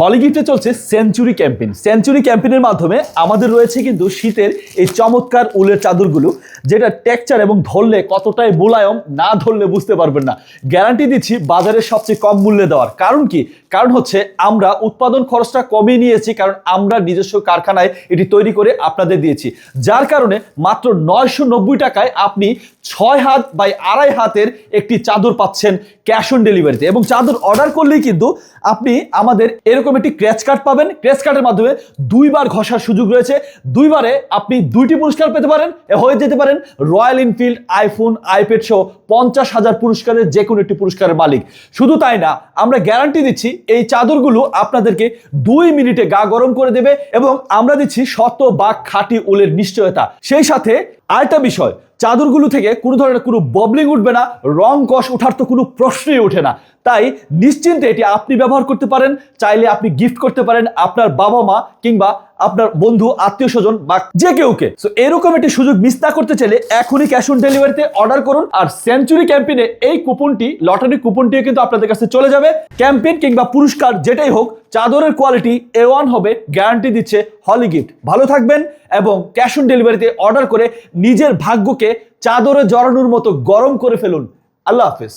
হলি গিফটে চলছে century campaign. Century ক্যাম্পেইনের মাধ্যমে আমাদের রয়েছে কিন্তু শীতের এই চমৎকার উলের চাদরগুলো, যেটা টেক্সচার এবং ধরলে কতটাই মোলায়ম না ধরলে বুঝতে পারবেন না। গ্যারান্টি দিচ্ছি বাজারে সবচেয়ে কম মূল্যে দেওয়ার। কারণ কি? কারণ হচ্ছে আমরা উৎপাদন খরচটা কমিয়ে নিয়েছি, কারণ আমরা নিজস্ব কারখানায় এটি তৈরি করে আপনাদের দিয়েছি। যার কারণে মাত্র নয়শো নব্বই টাকায় আপনি ছয় হাত বাই আড়াই হাতের একটি চাদর পাচ্ছেন ক্যাশ অন ডেলিভারিতে এবং চাদর অর্ডার করলেই কিন্তু আপনি আমাদের এরকম একটি ক্র্যাচ কার্ড পাবেন। ক্র্যাচ কার্ডের মাধ্যমে দুইবার ঘষার সুযোগ রয়েছে। দুইবারে আপনি দুইটি পুরস্কার পেতে পারেন। হয়ে যেতে পারেন রয়্যাল এনফিল্ড আইফোন আইপ্যাড সহ পঞ্চাশ হাজার পুরস্কারের যে কোনো একটি পুরস্কারের মালিক। শুধু তাই না, আমরা গ্যারান্টি দিচ্ছি এই চাদরগুলো আপনাদেরকে দুই মিনিটে গা গরম করে দেবে এবং আমরা দিচ্ছি শত বা খাঁটি উলের নিশ্চয়তা। সেই সাথে আরেকটা বিষয়, চাদরগুলো থেকে কোনো ধরনের কোনো ববলিং উঠবে না, রং কষ ওঠার তো কোনো প্রশ্নই ওঠে না। তাই নিশ্চিন্তে এটি আপনি ব্যবহার করতে পারেন, চাইলে আপনি গিফট করতে পারেন আপনার বাবা মা কিংবা আপনার বন্ধু, আত্মীয় স্বজন বা যে কেউকে। সো এরকম একটি সুযোগ মিস না করতে চাইলে এখনই ক্যাশ অন ডেলিভারিতে অর্ডার করুন আর সেঞ্চুরি ক্যাম্পেইনে এই কুপনটি লটারি কুপনটিও কিন্তু আপনাদের কাছে চলে যাবে। ক্যাম্পেইন কিংবা পুরস্কার যেটাই হোক, চাদরের কোয়ালিটি এ ওয়ান হবে গ্যারান্টি দিচ্ছে হলি গিফট ভালো থাকবেন এবং ক্যাশ অন ডেলিভারিতে অর্ডার করে নিজের ভাগ্যকে চাদরে জড়ানোর মতো গরম করে ফেলুন। আল্লাহ হাফেজ।